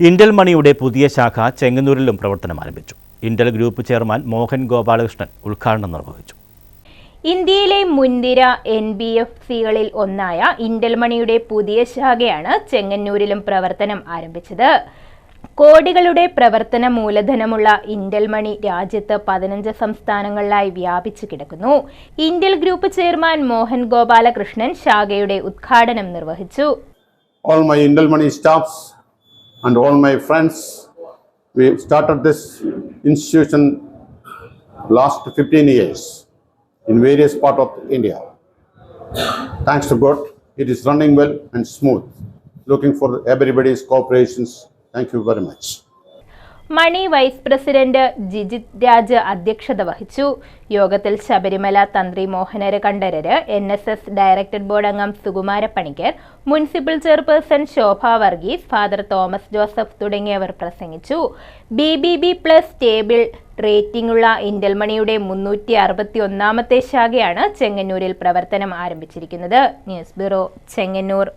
Intel മണിയുടെ പുതിയ ശാഖ ചെങ്ങന്നൂരിലും പ്രവർത്തനം ആരംഭിച്ചു. ഇന്റൽ ഗ്രൂപ്പ് ചെയർമാൻ മോഹൻ ഗോപാലകൃഷ്ണൻ ഉദ്ഘാടനം നിർവഹിച്ചു. ഇന്ത്യയിലെ മുൻനിര എൻ ബി എഫ് സികളിൽ ഒന്നായ ഇന്റൽമണിയുടെ പുതിയ ശാഖയാണ് ചെങ്ങന്നൂരിലും പ്രവർത്തനം ആരംഭിച്ചത്. കോടികളുടെ പ്രവർത്തന മൂലധനമുള്ള ഇന്റൽമണി രാജ്യത്ത് പതിനഞ്ച് സംസ്ഥാനങ്ങളിലായി വ്യാപിച്ചു കിടക്കുന്നു. ഇന്റൽ ഗ്രൂപ്പ് ചെയർമാൻ മോഹൻ ഗോപാലകൃഷ്ണൻ ശാഖയുടെ ഉദ്ഘാടനം നിർവഹിച്ചു. All my Indal staffs staffs and all my friends. We started this institution last 15 years in various part of India. Thanks to God, it is running well and smooth. Looking for everybody's cooperations. Thank you very much. Money vice president Jijith Raj അധ്യക്ഷത വഹിച്ചു. യോഗത്തിൽ ശബരിമല തന്ത്രി Mohanaru Kandararu N S S director board അംഗം Sukumara Panicker municipal chairperson Shobha Varghese father Thomas Joseph തുടങ്ങിയവർ പ്രസംഗിച്ചു. B B B plus stable rating ഉള്ള ഇന്റൽമണിയുടെ മുന്നൂറ്റി അറുപത്തി ഒന്നാമത്തെ ശാഖയാണ് ചെങ്ങന്നൂരിൽ പ്രവർത്തനം ആരംഭിച്ചിരിക്കുന്നത്. News bureau Chengannur.